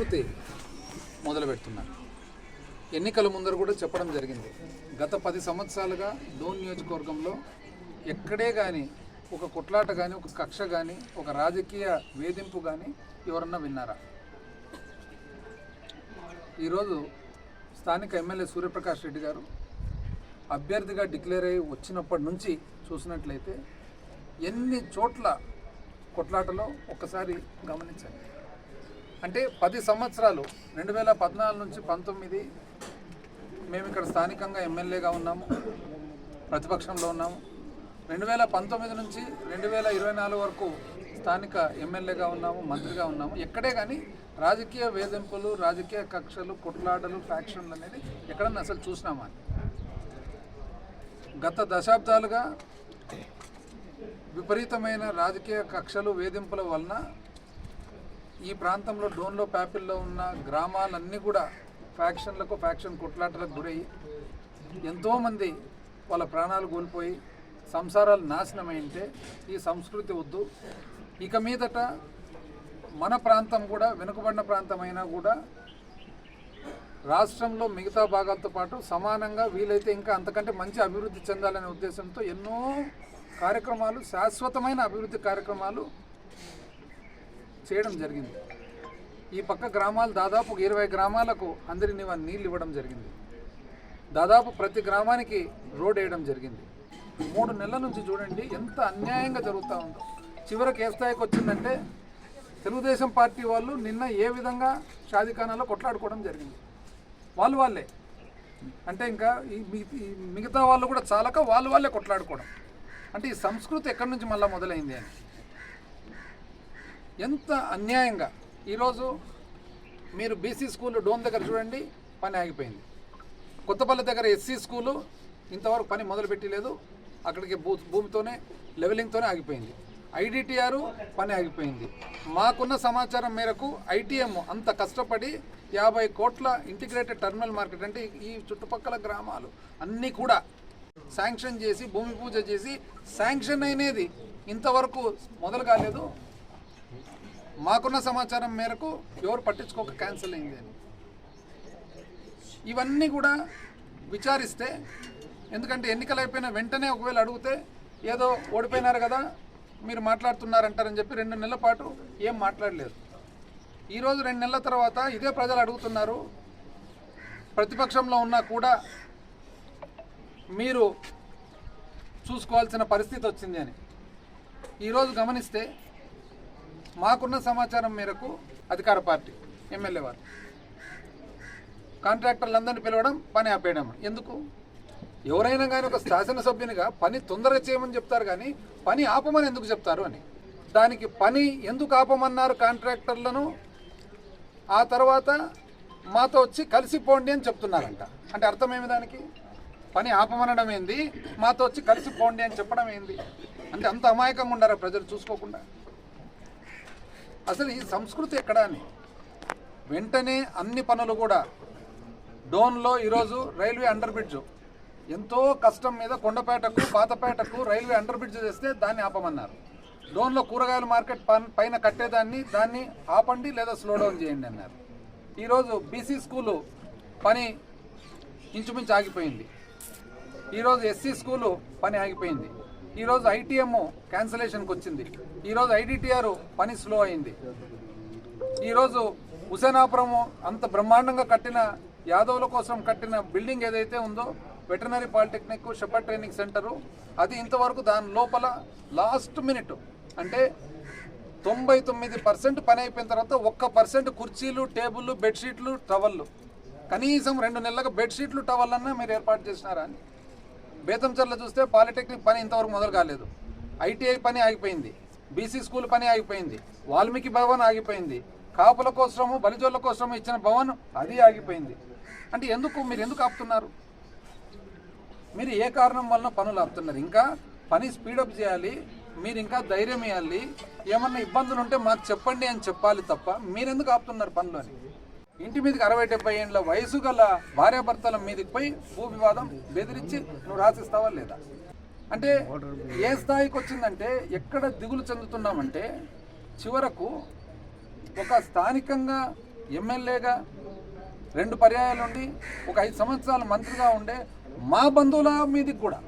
సంస్కృతి మొదలు పెడుతున్నారు. ఎన్నికల ముందర కూడా చెప్పడం జరిగింది. గత పది సంవత్సరాలుగా డోన్ నియోజకవర్గంలో ఎక్కడే కానీ ఒక కొట్లాట కానీ ఒక కక్ష కానీ ఒక రాజకీయ వేధింపు కానీ ఎవరన్నా విన్నారా? ఈరోజు స్థానిక ఎమ్మెల్యే సూర్యప్రకాష్ రెడ్డి గారు అభ్యర్థిగా డిక్లేర్ అయ్యి వచ్చినప్పటి నుంచి చూసినట్లయితే ఎన్ని చోట్ల కొట్లాటలో ఒక్కసారి గమనించండి. అంటే పది సంవత్సరాలు రెండు వేల పద్నాలుగు నుంచి పంతొమ్మిది మేము ఇక్కడ స్థానికంగా ఎమ్మెల్యేగా ఉన్నాము ప్రతిపక్షంలో ఉన్నాము. రెండు వేల పంతొమ్మిది నుంచి రెండు వేల ఇరవై నాలుగు వరకు స్థానిక ఎమ్మెల్యేగా ఉన్నాము మంత్రిగా ఉన్నాము. ఎక్కడే కానీ రాజకీయ వేధింపులు రాజకీయ కక్షలు కొట్లాటలు ఫ్యాక్షన్లు అనేది ఎక్కడన్నా అసలు చూసినామా? గత దశాబ్దాలుగా విపరీతమైన రాజకీయ కక్షలు వేధింపుల వలన ఈ ప్రాంతంలో డోన్లో ప్యాపిల్లో ఉన్న గ్రామాలన్నీ కూడా ఫ్యాక్షన్లకు ఫ్యాక్షన్ కొట్లాటలకు గురయ్యి ఎంతోమంది వాళ్ళ ప్రాణాలు కోల్పోయి సంసారాలు నాశనమైంటే ఈ సంస్కృతి వద్దు. ఇక మీదట మన ప్రాంతం కూడా వెనుకబడిన ప్రాంతం అయినా కూడా రాష్ట్రంలో మిగతా భాగాలతో పాటు సమానంగా వీలైతే ఇంకా అంతకంటే మంచి అభివృద్ధి చెందాలనే ఉద్దేశంతో ఎన్నో కార్యక్రమాలు శాశ్వతమైన అభివృద్ధి కార్యక్రమాలు చేయడం జరిగింది. ఈ పక్క గ్రామాలు దాదాపు ఇరవై గ్రామాలకు అందరిని నీళ్ళు ఇవ్వడం జరిగింది. దాదాపు ప్రతి గ్రామానికి రోడ్ వేయడం జరిగింది. మూడు నెలల నుంచి చూడండి ఎంత అన్యాయంగా జరుగుతూ ఉందో. చివరికి ఏ స్థాయికి వచ్చిందంటే తెలుగుదేశం పార్టీ వాళ్ళు నిన్న ఏ విధంగా షాదీఖానాలో కొట్లాడుకోవడం జరిగింది. వాళ్ళు వాళ్ళే. అంటే ఇంకా ఈ ఈ మిగతా వాళ్ళు కూడా చాలక వాళ్ళు వాళ్ళే కొట్లాడుకోవడం. అంటే ఈ సంస్కృతి ఎక్కడి నుంచి మళ్ళీ మొదలైంది అని. ఎంత అన్యాయంగా? ఈరోజు మీరు బీసీ స్కూల్ డోన్ దగ్గర చూడండి పని ఆగిపోయింది. కొత్తపల్లి దగ్గర ఎస్సీ స్కూలు ఇంతవరకు పని మొదలుపెట్టలేదు అక్కడికి భూ భూమితోనే లెవెలింగ్తోనే ఆగిపోయింది. ఐడిటిఆర్ పని ఆగిపోయింది. మాకున్న సమాచారం మేరకు ఐటీఎం అంత కష్టపడి యాభై కోట్ల ఇంటిగ్రేటెడ్ టర్మినల్ మార్కెట్ అంటే ఈ చుట్టుపక్కల గ్రామాలు అన్నీ కూడా శాంక్షన్ చేసి భూమి పూజ చేసి శాంక్షన్ అయినది ఇంతవరకు మొదలు కాలేదు. మాకున్న సమాచారం మేరకు ఎవరు పట్టించుకోక క్యాన్సిల్ అయింది అని. ఇవన్నీ కూడా విచారిస్తే ఎందుకంటే ఎన్నికలు అయిపోయిన వెంటనే ఒకవేళ అడిగితే ఏదో ఓడిపోయినారు కదా మీరు మాట్లాడుతున్నారంటారని చెప్పి రెండు నెలల పాటు ఏం మాట్లాడలేదు. ఈరోజు రెండు నెలల తర్వాత ఇదే ప్రజలు అడుగుతున్నారు ప్రతిపక్షంలో ఉన్నా కూడా మీరు చూసుకోవాల్సిన పరిస్థితి వచ్చింది అని. ఈరోజు గమనిస్తే మాకున్న సమాచారం మేరకు అధికార పార్టీ ఎమ్మెల్యే వారు. కాంట్రాక్టర్లందరినీ పిలవడం పని ఆపేయడం. ఎందుకు? ఎవరైనా కానీ ఒక శాసనసభ్యునిగా పని తొందరగా చేయమని చెప్తారు కానీ పని ఆపమని ఎందుకు చెప్తారు అని. దానికి పని ఎందుకు ఆపమన్నారు కాంట్రాక్టర్లను? ఆ తర్వాత మాతో వచ్చి కలిసిపోండి అని చెప్తున్నారంట. అంటే అర్థం ఏమి దానికి? పని ఆపమనడం ఏంది? మాతో వచ్చి కలిసిపోండి అని చెప్పడం ఏంది? అంటే అంత అమాయకంగా ఉండారా ప్రజలు చూసుకోకుండా? అసలు ఈ సంస్కృతి ఎక్కడా అని. వెంటనే అన్ని పనులు కూడా డోన్లో ఈరోజు రైల్వే అండర్ బ్రిడ్జ్ ఎంతో కష్టం మీద కొండపేటకు పాతపేటకు రైల్వే అండర్ బ్రిడ్జ్ చేస్తే దాన్ని ఆపమన్నారు. డోన్లో కూరగాయల మార్కెట్ పైన కట్టేదాన్ని దాన్ని ఆపండి లేదా స్లో డౌన్ చేయండి అన్నారు. ఈరోజు బీసీ స్కూలు పని ఇంచుమించు ఆగిపోయింది. ఈరోజు ఎస్సీ స్కూలు పని ఆగిపోయింది. ఈరోజు ఐటీఎం క్యాన్సిలేషన్కి వచ్చింది. ఈరోజు ఐడిటిఆర్ పని స్లో అయింది. ఈరోజు హుసేనాపురం అంత బ్రహ్మాండంగా కట్టిన యాదవుల కోసం కట్టిన బిల్డింగ్ ఏదైతే ఉందో veterinary polytechnic shepherd training centre అది ఇంతవరకు దాని లోపల లాస్ట్ మినిట్ అంటే తొంభై తొమ్మిది పర్సెంట్ పని అయిపోయిన తర్వాత ఒక్క పర్సెంట్ కుర్చీలు టేబుల్ బెడ్షీట్లు టవల్లు కనీసం రెండు నెలలకు బెడ్షీట్లు టవల్ అన్నా మీరు ఏర్పాటు చేసినారా అని? బేతంచర్ల చూస్తే పాలిటెక్నిక్ పని ఇంతవరకు మొదలు కాలేదు. ఐటీఐ పని ఆగిపోయింది. బీసీ స్కూల్ పని ఆగిపోయింది. వాల్మీకి భవన్ ఆగిపోయింది. కాపుల కోసము బలిజోళ్ళ కోసము ఇచ్చిన భవన్ అది ఆగిపోయింది. అంటే ఎందుకు మీరు ఎందుకు ఆపుతున్నారు? మీరు ఏ కారణం వలన పనులు ఆపుతున్నారు? ఇంకా పని స్పీడప్ చేయాలి మీరు ఇంకా ధైర్యం ఇవ్వాలి. ఏమన్నా ఇబ్బందులు ఉంటే మాకు చెప్పండి అని చెప్పాలి తప్ప మీరెందుకు ఆపుతున్నారు పనులు అని? ఇంటి మీదకి అరవై డెబ్బై ఏళ్ళ వయసు గల భార్యాభర్తల మీదకి పోయి భూ వివాదం బెదిరించి నువ్వు రాసిస్తావా లేదా? అంటే ఏ స్థాయికి వచ్చిందంటే ఎక్కడ దిగులు చెందుతున్నామంటే చివరకు ఒక స్థానికంగా ఎమ్మెల్యేగా రెండు పర్యాయాలు ఉండి ఒక ఐదు సంవత్సరాలు మంత్రిగా ఉండే మా బంధువుల మీదకి కూడా.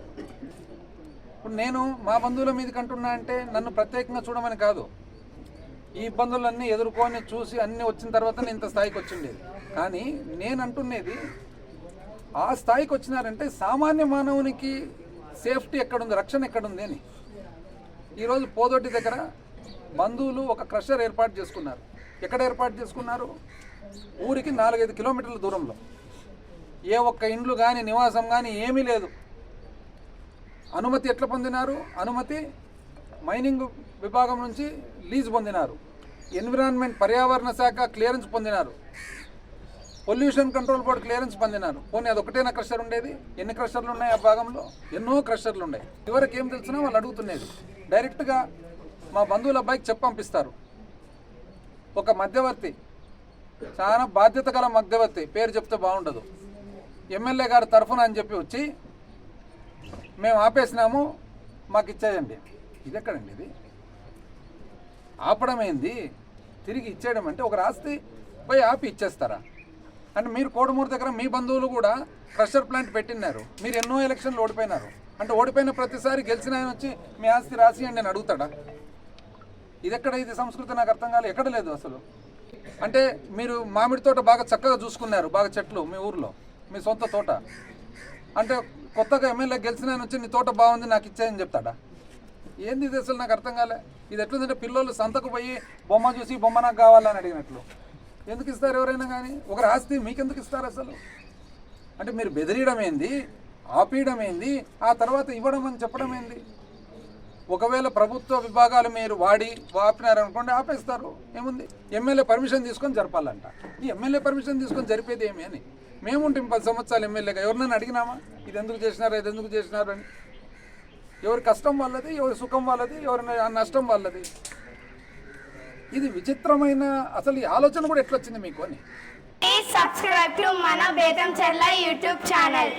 ఇప్పుడు నేను మా బంధువుల మీదకి అంటున్నా అంటే నన్ను ప్రత్యేకంగా చూడమని కాదు. ఈ ఇబ్బందులన్నీ ఎదుర్కొని చూసి అన్నీ వచ్చిన తర్వాత నేను ఇంత స్థాయికి వచ్చిండేది. కానీ నేను అంటున్నది ఆ స్థాయికి వచ్చినారంటే సామాన్య మానవునికి సేఫ్టీ ఎక్కడుంది రక్షణ ఎక్కడుంది అని. ఈరోజు పోదొడ్డి దగ్గర బంధువులు ఒక క్రషర్ ఏర్పాటు చేసుకున్నారు. ఎక్కడ ఏర్పాటు చేసుకున్నారు? ఊరికి నాలుగైదు కిలోమీటర్ల దూరంలో. ఏ ఒక్క ఇండ్లు కానీ నివాసం కానీ ఏమీ లేదు. అనుమతి ఎట్లా పొందినారు? అనుమతి మైనింగ్ విభాగం నుంచి లీజ్ పొందినారు. ఎన్విరాన్మెంట్ పర్యావరణ శాఖ క్లియరెన్స్ పొందినారు. పొల్యూషన్ కంట్రోల్ బోర్డు క్లియరెన్స్ పొందినారు. పోనీ అది ఒకటేనా క్రషర్ ఉండేది? ఎన్ని క్రషర్లు ఉన్నాయి ఆ భాగంలో? ఎన్నో క్రషర్లు ఉన్నాయి. ఎవరికి ఏం తెలిసినా వాళ్ళు అడుగుతున్నది. డైరెక్ట్గా మా బంధువుల అబ్బాయికి చెప్పి పంపిస్తారు. ఒక మధ్యవర్తి చాలా బాధ్యత గల మధ్యవర్తి పేరు చెప్తే బాగుండదు. ఎమ్మెల్యే గారి తరఫున అని చెప్పి వచ్చి మేము ఆపేసినాము మాకు ఇచ్చేయండి. ఇది ఎక్కడండి ఇది? ఆపడం ఏంది తిరిగి ఇచ్చేయడం అంటే ఒక రాస్తే పోయి ఆపి ఇచ్చేస్తారా? అంటే మీరు కోడమూరు దగ్గర మీ బంధువులు కూడా క్రషర్ ప్లాంట్ పెట్టినారు మీరు ఎన్నో ఎలక్షన్లు ఓడిపోయినారు. అంటే ఓడిపోయిన ప్రతిసారి గెలిచిన ఆయన వచ్చి మీ ఆస్తి రాసియండి అని అడుగుతాడా? ఇది ఎక్కడ ఇది సంస్కృతి నాకు అర్థం కాలేదు ఎక్కడ లేదు అసలు. అంటే మీరు మామిడి తోట బాగా చక్కగా చూసుకున్నారు బాగా చెట్లు మీ ఊర్లో మీ సొంత తోట. అంటే కొత్తగా ఎమ్మెల్యే గెలిచిన ఆయన వచ్చి నీ తోట బాగుంది నాకు ఇచ్చేయని చెప్తాడా? ఏంది ఇది అసలు నాకు అర్థం కాలే? ఇది ఎట్లుందంటే పిల్లలు సంతకు పోయి బొమ్మ చూసి బొమ్మ నాకు కావాలని అడిగినట్లు. ఎందుకు ఇస్తారు ఎవరైనా కానీ? ఒకరి ఆస్తి మీకెందుకు ఇస్తారు అసలు? అంటే మీరు బెదిరియడం ఏంది? ఆపేయడం ఏంది? ఆ తర్వాత ఇవ్వడం అని చెప్పడం ఏంది? ఒకవేళ ప్రభుత్వ విభాగాలు మీరు వాడి ఆపినారనుకోండి ఆపేస్తారు. ఏముంది? ఎమ్మెల్యే పర్మిషన్ తీసుకొని జరపాలంట. ఈ ఎమ్మెల్యే పర్మిషన్ తీసుకొని జరిపేది ఏమి అని? మేము పది సంవత్సరాలు ఎమ్మెల్యేగా ఎవరినైనా అడిగినామా? ఇది ఎందుకు చేసినారు ఇది ఎందుకు చేసినారు అని? ఎవరి కష్టం వాళ్ళది ఎవరి సుఖం వాళ్ళది ఎవరి నష్టం వాళ్ళది ఇది విచిత్రమైన అసలు ఈ ఆలోచన కూడా ఎట్లొచ్చింది మీకు అని సబ్స్క్రైబ్ టు మన Mana Betam యూట్యూబ్ ఛానల్.